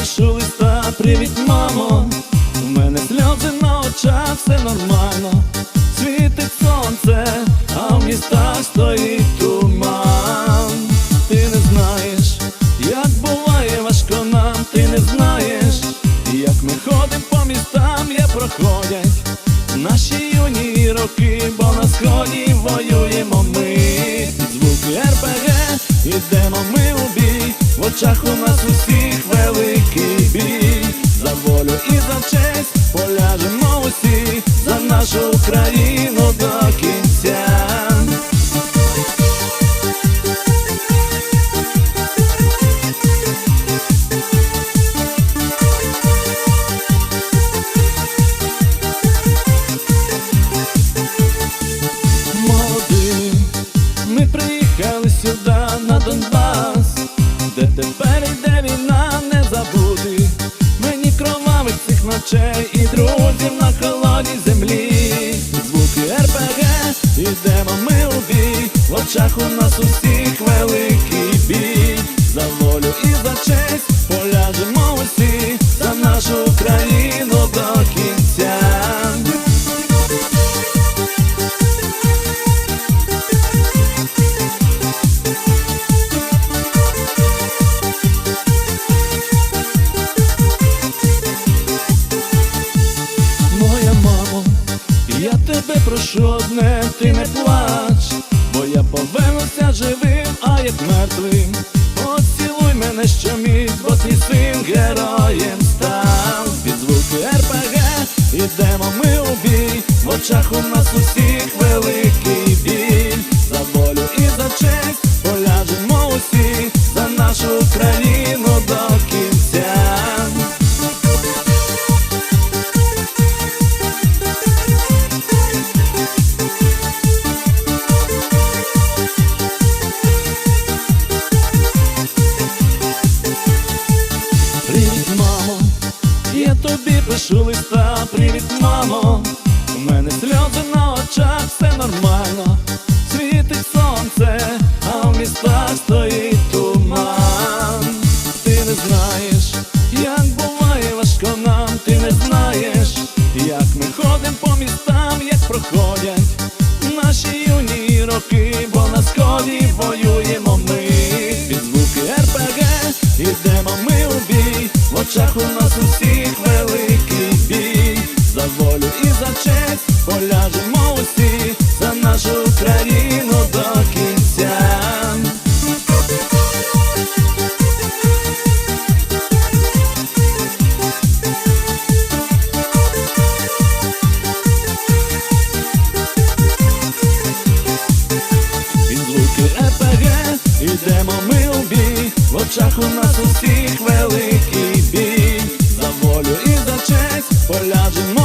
пишу листа, привіт, мамо. У мене сльози на очах, все нормально. Світить сонце, а в містах стоїть роки, бо на сході воюємо ми. Звуки РПГ, ідемо ми у бій, в очах у нас усіх великий бій. Ночей і друзів на холодній землі. Звуки РПГ, ідемо ми у бій, в очах у нас усіх прошу одне, ти не плач, бо я повернуся живим, а як мертвим. Поцілуй мене щоміг, бо твій син героєм став. Під звуки РПГ ідемо ми у бій, в очах у нас усіх великий біль. За волю і за честь пишу листа, привіт, мамо. У мене сльози на очах, все нормально. Світить сонце, а в містах стоїть туман. Ти не знаєш, як буває важко нам, ти не знаєш, як ми ходимо по містам, як проходять наші юні роки, бо на сході воюємо очах у нас усіх великий біль, за волю і за честь поляжемо.